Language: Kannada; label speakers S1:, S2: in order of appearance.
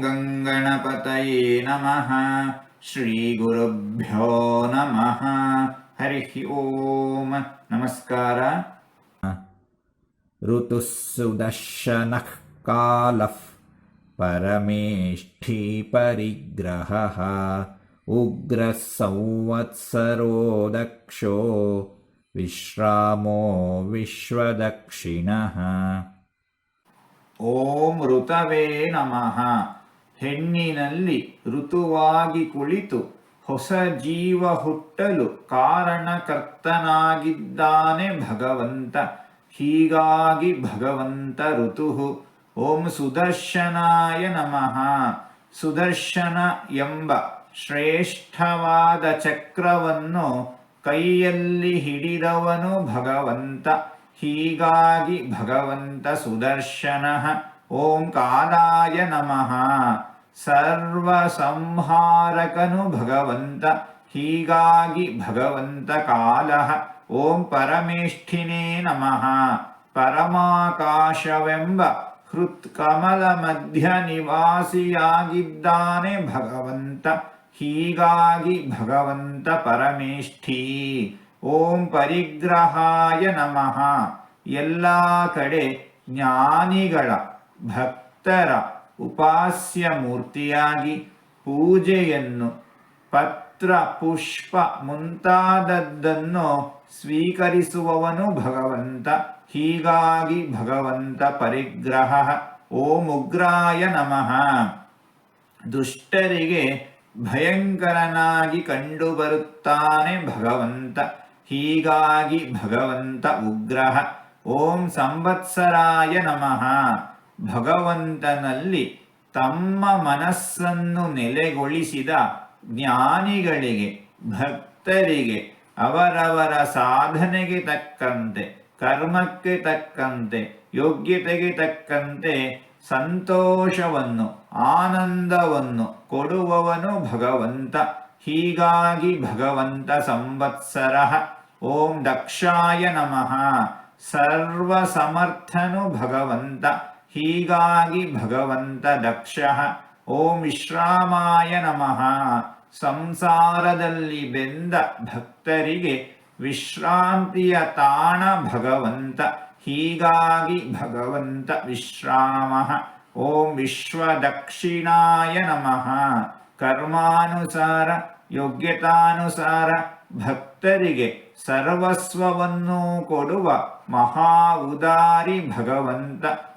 S1: गङ्गणपतये नमः। श्रीगुरुभ्यो नमः। हरिः ओम्। नमस्कार। ऋतुः सुदर्शनः कालः। परमेष्ठीपरिग्रहः उग्रसंवत्सरो दक्षो विश्रामो विश्वदक्षिणः। ॐ ऋतवे नमः। ಹೆಣ್ಣಿನಲ್ಲಿ ಋತುವಾಗಿ ಕುಳಿತು ಹೊಸ ಜೀವ ಹುಟ್ಟಲು ಕಾರಣಕರ್ತನಾಗಿದ್ದಾನೆ ಭಗವಂತ. ಹೀಗಾಗಿ ಭಗವಂತ ಋತುಹು. ಓಂ ಸುದರ್ಶನಾಯ ನಮಃ. ಸುದರ್ಶನ ಎಂಬ ಶ್ರೇಷ್ಠವಾದ ಚಕ್ರವನ್ನು ಕೈಯಲ್ಲಿ ಹಿಡಿದವನು ಭಗವಂತ. ಹೀಗಾಗಿ ಭಗವಂತ ಸುದರ್ಶನ. ಓಂ ಕಾಲಾಯ ನಮಃ ಸರ್ವ ಸಂಹಾರಕನು ಭಗವಂತ ಹೀಗಾಗಿ ಭಗವಂತ ಕಾಲ ಓಂ ಪರಮೇಷ್ಠಿನೇ ನಮಃ ಪರಮಾಕಾಶವೆಂಬ ಹೃತ್ಕಮಲ ಮಧ್ಯ ನಿವಾಸಿಯಾಗಿದ್ದಾನೆ ಭಗವಂತ ಹೀಗಾಗಿ ಭಗವಂತ ಪರಮೇಷ್ಠಿ ಓಂ ಪರಿಗ್ರಹಾಯ ನಮಃ ಎಲ್ಲ ಕಡೆ ಜ್ಞಾನಿಗಳ ಭಕ್ತರ ಉಪಾಸ್ಯ ಮೂರ್ತಿಯಾಗಿ ಪೂಜೆಯನ್ನು ಪತ್ರ ಪುಷ್ಪ ಮುಂತಾದದ್ದನ್ನು ಸ್ವೀಕರಿಸುವವನು ಭಗವಂತ. ಹೀಗಾಗಿ ಭಗವಂತ ಪರಿಗ್ರಹ. ಓಂ ಉಗ್ರಾಯ ನಮಃ. ದುಷ್ಟರಿಗೆ ಭಯಂಕರನಾಗಿ ಕಂಡುಬರುತ್ತಾನೆ ಭಗವಂತ. ಹೀಗಾಗಿ ಭಗವಂತ ಉಗ್ರಹ. ಓಂ ಸಂವತ್ಸರಾಯ ನಮಃ. ಭಗವಂತನಲ್ಲಿ ತಮ್ಮ ಮನಸ್ಸನ್ನು ನೆಲೆಗೊಳಿಸಿದ ಜ್ಞಾನಿಗಳಿಗೆ, ಭಕ್ತರಿಗೆ, ಅವರವರ ಸಾಧನೆಗೆ ತಕ್ಕಂತೆ, ಕರ್ಮಕ್ಕೆ ತಕ್ಕಂತೆ, ಯೋಗ್ಯತೆಗೆ ತಕ್ಕಂತೆ ಸಂತೋಷವನ್ನು, ಆನಂದವನ್ನು ಕೊಡುವವನು ಭಗವಂತ. ಹೀಗಾಗಿ ಭಗವಂತ ಸಂವತ್ಸರ. ಓಂ ದಕ್ಷಾಯ ನಮಃ. ಸರ್ವಸಮರ್ಥನು ಭಗವಂತ. ಹೀಗಾಗಿ ಭಗವಂತ ದಕ್ಷ ಓಂ ವಿಶ್ರಾಮಾಯ ನಮಃ. ಸಂಸಾರದಲ್ಲಿ ಬೆಂದ ಭಕ್ತರಿಗೆ ವಿಶ್ರಾಂತಿಯ ತಾಣ ಭಗವಂತ. ಹೀಗಾಗಿ ಭಗವಂತ ವಿಶ್ರಾಮ. ಓಂ ವಿಶ್ವದಕ್ಷಿಣಾಯ ನಮಃ. ಕರ್ಮಾನುಸಾರ, ಯೋಗ್ಯತಾನುಸಾರ ಭಕ್ತರಿಗೆ ಸರ್ವಸ್ವವನ್ನು ಕೊಡುವ ಮಹಾ ಉದಾರಿ ಭಗವಂತ.